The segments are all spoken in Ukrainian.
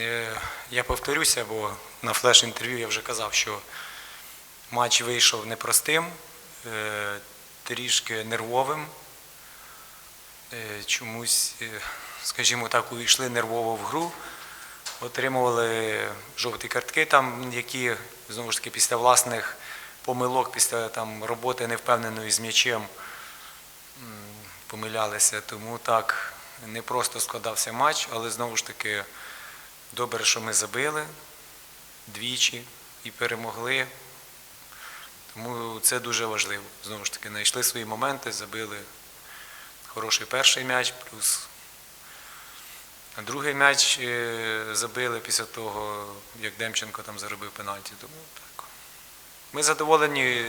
Е, Я повторюся, бо на флеш-інтерв'ю я вже казав, що матч вийшов непростим, е, трішки нервовим. Е, Чомусь, скажімо так, увійшли нервово в гру, отримували жовті картки, там, які знову ж таки після власних помилок, після там, роботи невпевненої з м'ячем помилялися. Тому так не просто складався матч, але знову ж таки. Добре, що ми забили двічі і перемогли. Тому це дуже важливо. Знову ж таки, знайшли свої моменти, забили хороший перший м'яч, плюс другий м'яч е, забили після того, як Демченко там заробив пенальті. Тому. Ми задоволені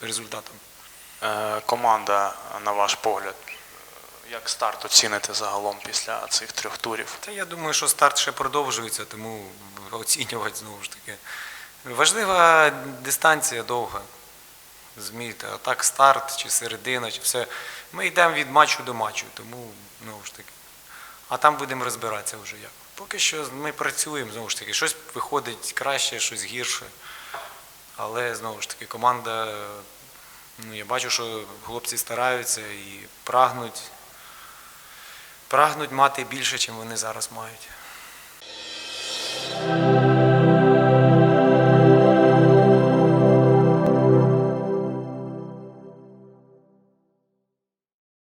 результатом. Е, Команда, на ваш погляд, як старт оціните загалом після цих трьох турів? Та я думаю, що старт ще продовжується, тому оцінювати знову ж таки. Важлива дистанція довга. Змійте, а так старт чи середина, чи все. Ми йдемо від матчу до матчу, тому знову ж таки. А там будемо розбиратися вже як. Поки що ми працюємо, знову ж таки, щось виходить краще, щось гірше. Але знову ж таки, команда, ну я бачу, що хлопці стараються і прагнуть прагнуть мати більше, ніж вони зараз мають.